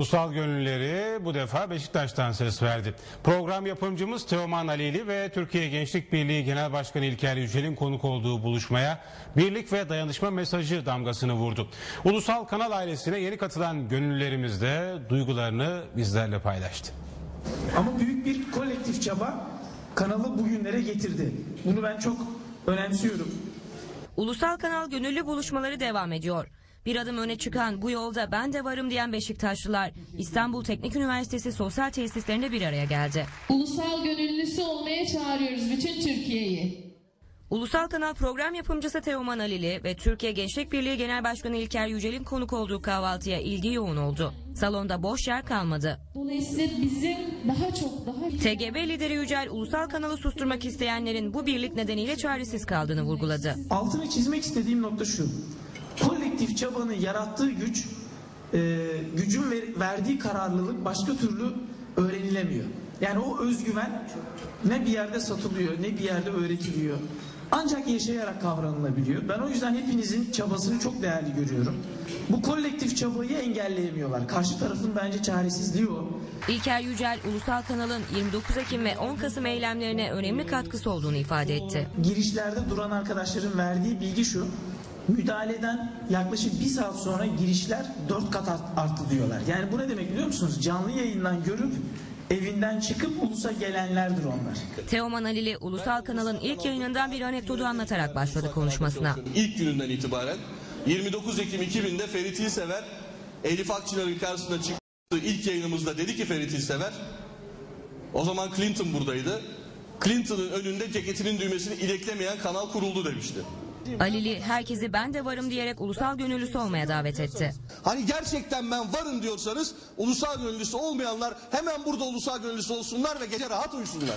Ulusal gönülleri bu defa Beşiktaş'tan ses verdi. Program yapımcımız Teoman Alili ve Türkiye Gençlik Birliği Genel Başkanı İlker Yücel'in konuk olduğu buluşmaya birlik ve dayanışma mesajı damgasını vurdu. Ulusal Kanal ailesine yeni katılan gönüllülerimiz de duygularını bizlerle paylaştı. Ama büyük bir kolektif çaba kanalı bugünlere getirdi. Bunu ben çok önemsiyorum. Ulusal Kanal gönüllü buluşmaları devam ediyor. Bir adım öne çıkan bu yolda ben de varım diyen Beşiktaşlılar İstanbul Teknik Üniversitesi sosyal tesislerinde bir araya geldi. Ulusal gönüllüsü olmaya çağırıyoruz bütün Türkiye'yi. Ulusal Kanal program yapımcısı Teoman Alili ve Türkiye Gençlik Birliği Genel Başkanı İlker Yücel'in konuk olduğu kahvaltıya ilgi yoğun oldu. Salonda boş yer kalmadı. Dolayısıyla bizim daha çok daha TGB lideri Yücel ulusal kanalı susturmak isteyenlerin bu birlik nedeniyle çaresiz kaldığını vurguladı. Altını çizmek istediğim nokta şu. Kolektif çabanın yarattığı güç, e, gücün ver- verdiği kararlılık başka türlü öğrenilemiyor. Yani o özgüven ne bir yerde satılıyor ne bir yerde öğretiliyor. Ancak yaşayarak kavranılabiliyor. Ben o yüzden hepinizin çabasını çok değerli görüyorum. Bu kolektif çabayı engelleyemiyorlar. Karşı tarafın bence çaresizliği o. İlker Yücel ulusal kanalın 29 Ekim ve 10 Kasım eylemlerine önemli katkısı olduğunu ifade etti. girişlerde duran arkadaşların verdiği bilgi şu. Müdahaleden yaklaşık bir saat sonra girişler dört kat art- arttı diyorlar. Yani bu ne demek biliyor musunuz? Canlı yayından görüp evinden çıkıp ulusa gelenlerdir onlar. Teoman Alili ulusal kanalın ilk yayınından bir anekdotu anlatarak başladı konuşmasına. İlk gününden itibaren 29 Ekim 2000'de Ferit İlsever Elif Akçılar'ın karşısına çıktığı ilk yayınımızda dedi ki Ferit İlsever o zaman Clinton buradaydı. Clinton'ın önünde ceketinin düğmesini ileklemeyen kanal kuruldu demişti. Alili herkesi ben de varım diyerek ulusal gönüllüsü olmaya davet etti. Hani gerçekten ben varım diyorsanız ulusal gönüllüsü olmayanlar hemen burada ulusal gönüllüsü olsunlar ve gece rahat uyusunlar.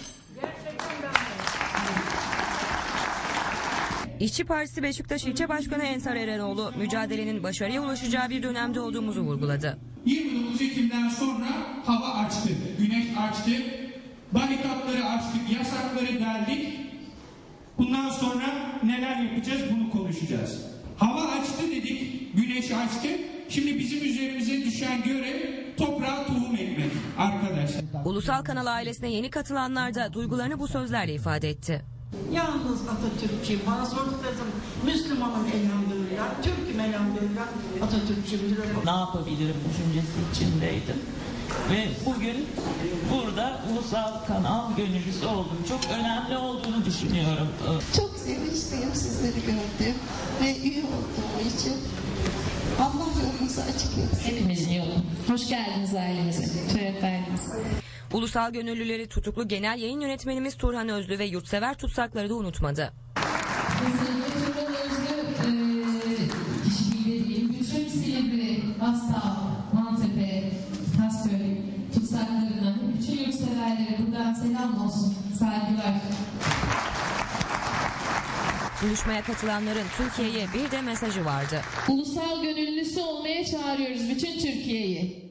İşçi Partisi Beşiktaş İlçe Başkanı Ensar Erenoğlu mücadelenin başarıya ulaşacağı bir dönemde olduğumuzu vurguladı. 29 Ekim'den sonra hava açtı, güneş açtı, barikatları açtık, yasakları deldik. Bundan sonra neler yapacağız bunu konuşacağız. Hava açtı dedik, güneş açtı. Şimdi bizim üzerimize düşen görev toprağa tohum ekmek arkadaşlar. Ulusal Kanal ailesine yeni katılanlar da duygularını bu sözlerle ifade etti. Yalnız Atatürkçüyüm. Bana sorduklarınız Müslümanım elhamdülillah, Türk'üm elhamdülillah, Atatürkçüyüm. ne yapabilirim düşüncesi içindeydim. Ve bugün burada ulusal kanal gönüllüsü oldum. Çok önemli olduğunu düşünüyorum. Çok sevinçliyim sizleri gördüm ve üye olduğum için. Allah yolunuzu açık etsin. Hepimizin yolu. Hoş geldiniz ailemize. Şeref verdiniz. Ulusal gönüllüleri tutuklu genel yayın yönetmenimiz Turhan Özlü ve yurtsever tutsakları da unutmadı. Turan Özlü, Silivri, Asla, yurtseverlere buradan selam olsun, saygılar. Buluşmaya katılanların Türkiye'ye bir de mesajı vardı. Ulusal gönüllüsü olmaya çağırıyoruz bütün Türkiye'yi.